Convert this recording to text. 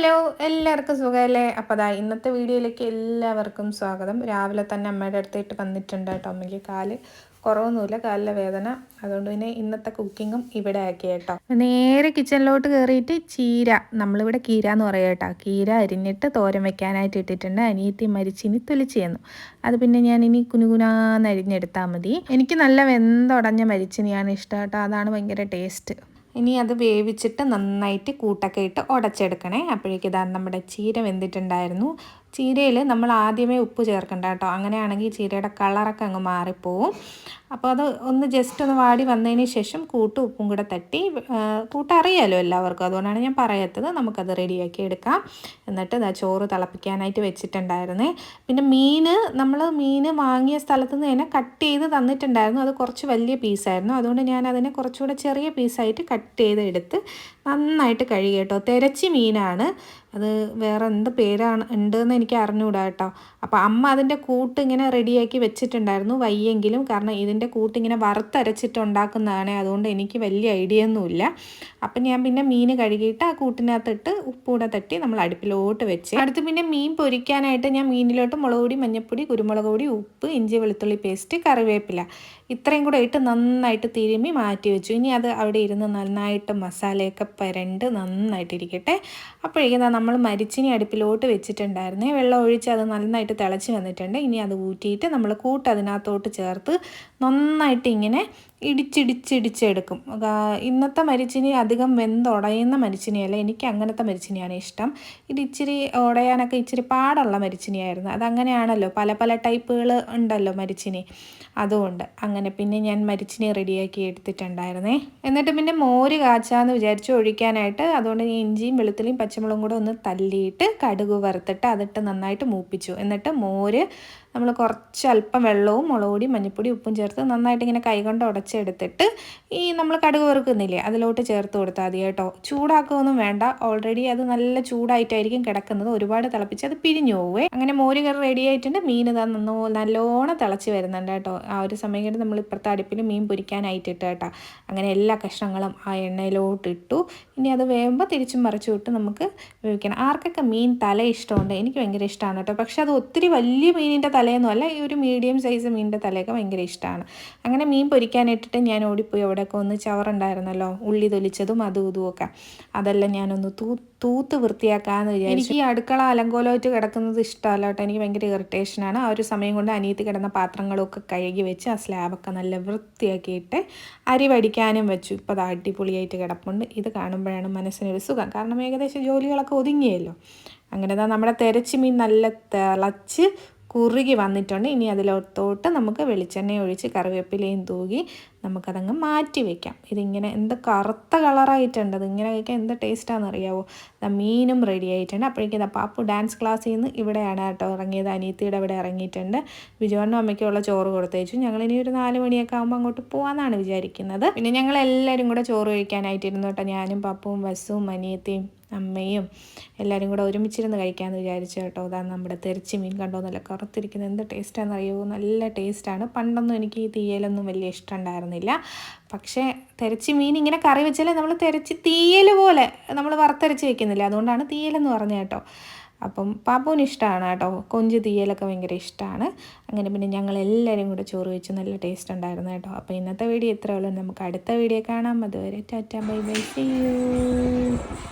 എല്ലാവർക്കും സുഖമല്ലേ? അപ്പോൾ അതാ ഇന്നത്തെ വീഡിയോയിലേക്ക് എല്ലാവർക്കും സ്വാഗതം. രാവിലെ തന്നെ അമ്മയുടെ അടുത്തായിട്ട് വന്നിട്ടുണ്ട് കേട്ടോ അമ്മയ്ക്ക് കാൽ. കുറവൊന്നുമില്ല കാലിലെ വേദന. അതുകൊണ്ട് പിന്നെ ഇന്നത്തെ കുക്കിങ്ങും ഇവിടെ ആക്കി കേട്ടോ. നേരെ കിച്ചണിലോട്ട് കയറിയിട്ട് ചീര. നമ്മളിവിടെ കീര എന്ന് പറയാം കേട്ടോ. കീര അരിഞ്ഞിട്ട് തോരൻ വെക്കാനായിട്ട് ഇട്ടിട്ടുണ്ട്. അനിയത്തി മരിച്ചിനി ചെയ്യുന്നു അത് പിന്നെ ഞാൻ ഇനി കുനുകുനാന്ന് അരിഞ്ഞെടുത്താൽ മതി. എനിക്ക് നല്ല വെന്തുടഞ്ഞ മരിച്ചിനിയാണ് ഇഷ്ടം കേട്ടോ. അതാണ് ഭയങ്കര ടേസ്റ്റ്. ഇനി അത് വേവിച്ചിട്ട് നന്നായിട്ട് കൂട്ടൊക്കെ ഇട്ട് ഉടച്ചെടുക്കണേ. അപ്പോഴേക്കും ഇതാ നമ്മുടെ ചീര വെന്തിട്ടുണ്ടായിരുന്നു. ചീരയിൽ നമ്മൾ ആദ്യമേ ഉപ്പ് ചേർക്കണ്ട കേട്ടോ. അങ്ങനെയാണെങ്കിൽ ചീരയുടെ കളറൊക്കെ അങ്ങ് മാറിപ്പോവും. അപ്പോൾ അത് ഒന്ന് ജസ്റ്റ് ഒന്ന് വാടി വന്നതിന് ശേഷം കൂട്ട് ഉപ്പും കൂടെ തട്ടി കൂട്ട് എല്ലാവർക്കും. അതുകൊണ്ടാണ് ഞാൻ പറയാത്തത്. നമുക്കത് റെഡിയാക്കി എടുക്കാം. എന്നിട്ട് ഇതാ ചോറ് തിളപ്പിക്കാനായിട്ട് വെച്ചിട്ടുണ്ടായിരുന്നേ. പിന്നെ മീൻ നമ്മൾ മീൻ വാങ്ങിയ സ്ഥലത്ത് നിന്ന് തന്നെ കട്ട് ചെയ്ത് തന്നിട്ടുണ്ടായിരുന്നു. അത് കുറച്ച് വലിയ പീസായിരുന്നു അതുകൊണ്ട് ഞാൻ അതിനെ കുറച്ചുകൂടെ ചെറിയ പീസായിട്ട് കട്ട് ചെയ്ത് എടുത്ത് നന്നായിട്ട് കഴുകി കേട്ടോ. തിരച്ചി മീനാണ്. അത് വേറെ എന്ത് പേരാണ് ഉണ്ടെന്ന് എനിക്ക് അറിഞ്ഞുകൂടാ കേട്ടോ. അപ്പോൾ അമ്മ അതിന്റെ കൂട്ട് ഇങ്ങനെ റെഡിയാക്കി വെച്ചിട്ടുണ്ടായിരുന്നു വയ്യെങ്കിലും. കാരണം ഇതിന്റെ കൂട്ട് ഇങ്ങനെ വറുത്തരച്ചിട്ട് ഉണ്ടാക്കുന്നതാണ് അതുകൊണ്ട് എനിക്ക് വലിയ ഐഡിയ ഒന്നുമില്ല. അപ്പം ഞാൻ പിന്നെ മീൻ കഴുകിയിട്ട് ആ കൂട്ടിനകത്തിട്ട് ഉപ്പൂടെ തട്ടി നമ്മൾ അടുപ്പിലോട്ട് വെച്ച്. അടുത്ത് പിന്നെ മീൻ പൊരിക്കാനായിട്ട് ഞാൻ മീനിലോട്ട് മുളക് പൊടി മഞ്ഞൾപ്പൊടി കുരുമുളക് പൊടി ഉപ്പ് ഇഞ്ചി വെളുത്തുള്ളി പേസ്റ്റ് കറിവേപ്പില ഇത്രയും കൂടെ ഇട്ട് നന്നായിട്ട് തിരുമ്മി മാറ്റി വെച്ചു. ഇനി അത് അവിടെ ഇരുന്ന് നന്നായിട്ട് മസാലയൊക്കെ പരണ്ട് നന്നായിട്ടിരിക്കട്ടെ. അപ്പോഴേക്കും നമ്മൾ മരിച്ചിനി അടുപ്പിലോട്ട് വെച്ചിട്ടുണ്ടായിരുന്നേ. വെള്ളം ഒഴിച്ച് അത് നന്നായിട്ട് തിളച്ച് വന്നിട്ടുണ്ട്. ഇനി അത് ഊറ്റിയിട്ട് നമ്മൾ കൂട്ട് അതിനകത്തോട്ട് ചേർത്ത് നന്നായിട്ട് ഇങ്ങനെ ഇടിച്ചിടിച്ചിടിച്ചെടുക്കും. ഇന്നത്തെ മരിച്ചിനി അധികം വെന്തുടയുന്ന മരിച്ചിനിയല്ല. എനിക്ക് അങ്ങനത്തെ മരിച്ചിനിയാണ് ഇഷ്ടം. ഇത് ഇച്ചിരി ഉടയാനൊക്കെ ഇച്ചിരി പാടുള്ള മരിച്ചിനിയായിരുന്നു. അതങ്ങനെയാണല്ലോ പല പല ടൈപ്പുകൾ ഉണ്ടല്ലോ മരിച്ചിനി. അതുകൊണ്ട് അങ്ങനെ പിന്നെ ഞാൻ മരിച്ചിനി റെഡിയാക്കി എടുത്തിട്ടുണ്ടായിരുന്നേ. എന്നിട്ട് പിന്നെ മോര് കാച്ചാന്ന് വിചാരിച്ച് ഒഴിക്കാനായിട്ട് അതുകൊണ്ട് ഞാൻ ഇഞ്ചിയും വെളുത്തുള്ളിയും പച്ചമുളകും കൂടെ ഒന്ന് തല്ലിയിട്ട് കടുക് വറുത്തിട്ട് അതിട്ട് നന്നായിട്ട് മൂപ്പിച്ചു. എന്നിട്ട് മോര് നമ്മൾ കുറച്ച് അല്പം വെള്ളവും മുളകുപൊടി മഞ്ഞൾപ്പൊടി ഉപ്പും ചേർത്ത് നന്നായിട്ട് ഇങ്ങനെ കൈകൊണ്ട് ഉടച്ചെടുത്തിട്ട് ഈ നമ്മൾ കടുക് വറുക്കുന്നില്ലേ അതിലോട്ട് ചേർത്ത് കൊടുത്താൽ മതി കേട്ടോ. ചൂടാക്കുകയൊന്നും വേണ്ട. ഓൾറെഡി അത് നല്ല ചൂടായിട്ടായിരിക്കും കിടക്കുന്നത്. ഒരുപാട് തിളപ്പിച്ച് അത് പിരിഞ്ഞു പോവേ. അങ്ങനെ മോര് കറി റെഡി ആയിട്ടുണ്ട്. മീൻ ഇതാ നന്നോ നല്ലോണം തിളച്ച് വരുന്നുണ്ട് കേട്ടോ. ആ ഒരു സമയം കൊണ്ട് നമ്മൾ ഇപ്പുറത്തെ അടുപ്പിൽ മീൻ പൊരിക്കാനായിട്ട് ഇട്ട് കേട്ടോ. അങ്ങനെ എല്ലാ കഷ്ണങ്ങളും ആ എണ്ണയിലോട്ട് ഇട്ടു. ഇനി അത് വേകുമ്പോൾ തിരിച്ചും മറിച്ചു വിട്ട് നമുക്ക് ഉപയോഗിക്കണം ആർക്കൊക്കെ മീൻ തല ഇഷ്ടമുണ്ട്? എനിക്ക് ഭയങ്കര ഇഷ്ടമാണ് കേട്ടോ. പക്ഷെ അത് ഒത്തിരി വലിയ മീനിന്റെ തലയൊന്നും അല്ല ഈ ഒരു മീഡിയം സൈസ് മീനിന്റെ തലയൊക്കെ ഭയങ്കര ഇഷ്ടമാണ് അങ്ങനെ മീൻ പൊരിക്കാനിട്ടിട്ട് ഞാൻ ഓടിപ്പോയി അവിടെയൊക്കെ ഒന്ന് ചവറുണ്ടായിരുന്നല്ലോ ഉള്ളി തൊലിച്ചതും അതും ഇതും ഒക്കെ. അതെല്ലാം ഞാനൊന്ന് തൂ തൂത്ത് വൃത്തിയാക്കാമെന്ന് വിചാരിച്ചു. എനിക്ക് ഈ അടുക്കള അലങ്കോലമായിട്ട് കിടക്കുന്നത് ഇഷ്ടമല്ല കേട്ടോ. എനിക്ക് ഭയങ്കര ഇറിറ്റേഷനാണ് ആ ഒരു സമയം കൊണ്ട് അനിയത്തി കിടന്ന പാത്രങ്ങളൊക്കെ കഴുകി വെച്ച് ആ സ്ലാബൊക്കെ നല്ല വൃത്തിയാക്കിയിട്ട് അരി വടിക്കാനും വെച്ചു. ഇപ്പോൾ അത് അടിപൊളിയായിട്ട് കിടപ്പുണ്ട്. ഇത് കാണുമ്പോഴാണ് മനസ്സിനൊരു സുഖം. കാരണം ഏകദേശം ജോലികളൊക്കെ ഒതുങ്ങിയല്ലോ. അങ്ങനെ നമ്മുടെ തെരച്ചി മീൻ നല്ല തിളച്ച് കുറുകി വന്നിട്ടുണ്ട്. ഇനി അതിലോത്തോട്ട് നമുക്ക് വെളിച്ചെണ്ണ ഒഴിച്ച് കറിവേപ്പിലയും തൂകി നമുക്കതങ്ങ് മാറ്റി വെക്കാം. ഇതിങ്ങനെ എന്ത് കറുത്ത കളറായിട്ടുണ്ട്. അതിങ്ങനെ കഴിക്കാൻ എന്ത് ടേസ്റ്റാണെന്ന് അറിയാവോ മീനും റെഡി ആയിട്ടുണ്ട്. അപ്പോഴേക്കും പാപ്പു ഡാൻസ് ക്ലാസ്സിൽ നിന്ന് ഇവിടെയാണ് കേട്ടോ ഇറങ്ങിയത്. അനിയത്തിയുടെ ഇവിടെ ഇറങ്ങിയിട്ടുണ്ട്. ബിജുവണ്ണും അമ്മയ്ക്കുള്ള ചോറ് കൊടുത്തേച്ചു ഞങ്ങൾ ഇനി ഒരു നാല് മണിയൊക്കെ ആകുമ്പോൾ അങ്ങോട്ട് പോകാമെന്നാണ് വിചാരിക്കുന്നത്. പിന്നെ ഞങ്ങൾ എല്ലാവരും കൂടെ ചോറ് കഴിക്കാനായിട്ടിരുന്നു കേട്ടോ. ഞാനും പപ്പും ബസ്സും അനിയത്തിയും അമ്മയും എല്ലാവരും കൂടെ ഒരുമിച്ചിരുന്ന് കഴിക്കാമെന്ന് വിചാരിച്ചു കേട്ടോ. അതാണ് നമ്മുടെ തെറിച്ച് മീൻ കണ്ടോ? നല്ല കറുത്തിരിക്കുന്നത് എന്ത് ടേസ്റ്റാണെന്ന് അറിയുമോ നല്ല ടേസ്റ്റാണ് പണ്ടൊന്നും എനിക്ക് ഈ തീയലൊന്നും വലിയ ഇഷ്ടം ഉണ്ടായിരുന്നില്ല പക്ഷേ തെരച്ചി മീൻ ഇങ്ങനെ കറി വെച്ചാലേ നമ്മൾ തെരച്ചി തീയൽ പോലെ നമ്മൾ വറുത്തരച്ച് വെക്കുന്നില്ല? അതുകൊണ്ടാണ് തീയലെന്ന് പറഞ്ഞത് കേട്ടോ. അപ്പം പാപ്പുവിന് ഇഷ്ടമാണ് കേട്ടോ. കൊഞ്ച് തീയലൊക്കെ ഭയങ്കര ഇഷ്ടമാണ് അങ്ങനെ പിന്നെ ഞങ്ങൾ എല്ലാവരും കൂടെ ചോറ് വെച്ച് നല്ല ടേസ്റ്റ് ഉണ്ടായിരുന്നു കേട്ടോ. അപ്പോൾ ഇന്നത്തെ വീഡിയോ ഇത്രയേ നമുക്ക് അടുത്ത വീഡിയോ കാണാം. അതുവരെ tata bye bye see you.